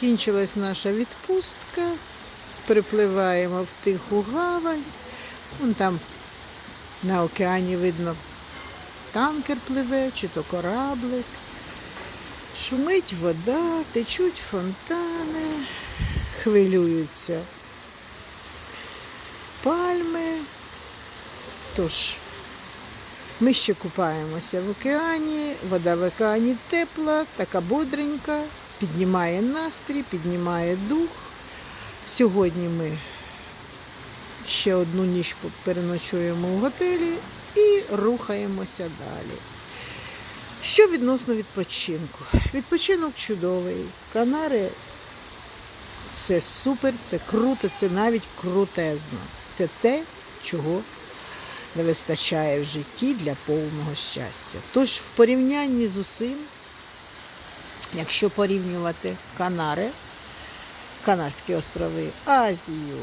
Кінчилась наша відпустка, припливаємо в тиху гавань. Вон там на океані видно танкер пливе, чи то кораблик. Шумить вода, течуть фонтани, хвилюються пальми. Тож, ми ще купаємося в океані, вода в океані тепла, така бодренька, піднімає настрій, піднімає дух. Сьогодні ми ще одну ніч переночуємо в готелі і рухаємося далі. Що відносно відпочинку? Відпочинок чудовий. Канари це супер, це круто, це навіть крутезно. Це те, чого не вистачає в житті для повного щастя. Тож в порівнянні з усім, якщо порівнювати Канари, Канарські острови, Азію,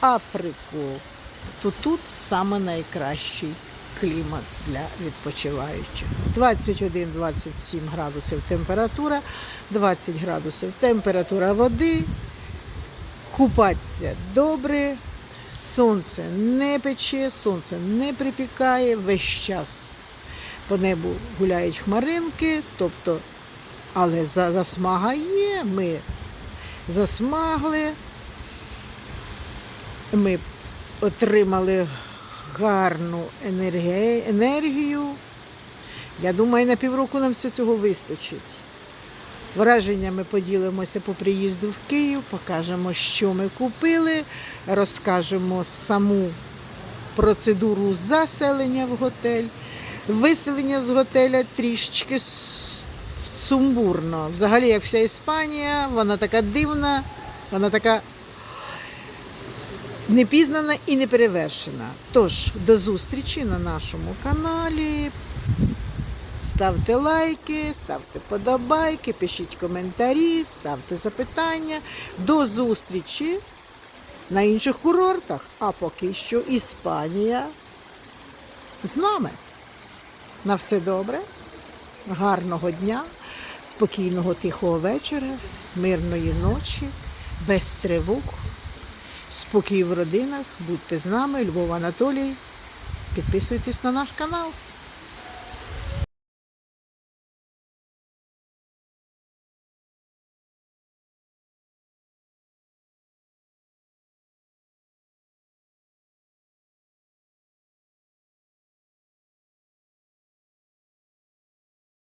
Африку, то тут саме найкращий клімат для відпочиваючих. 21-27 градусів температура, 20 градусів температура води, купатися добре, сонце не пече, сонце не припікає весь час. По небу гуляють хмаринки, тобто, але за- засмага є, ми засмагли, ми отримали гарну енергію. Я думаю, на півроку нам все цього вистачить. Враженнями поділимося по приїзду в Київ, покажемо, що ми купили, розкажемо саму процедуру заселення в готель. Виселення з готеля трішечки сумбурно. Взагалі, як вся Іспанія, вона така дивна, вона така непізнана і неперевершена. Тож, до зустрічі на нашому каналі. Ставте лайки, ставте подобайки, пишіть коментарі, ставте запитання. До зустрічі на інших курортах. А поки що Іспанія з нами. На все добре, гарного дня, спокійного тихого вечора, мирної ночі, без тривог, спокій в родинах. Будьте з нами, Львов Анатолій. Підписуйтесь на наш канал.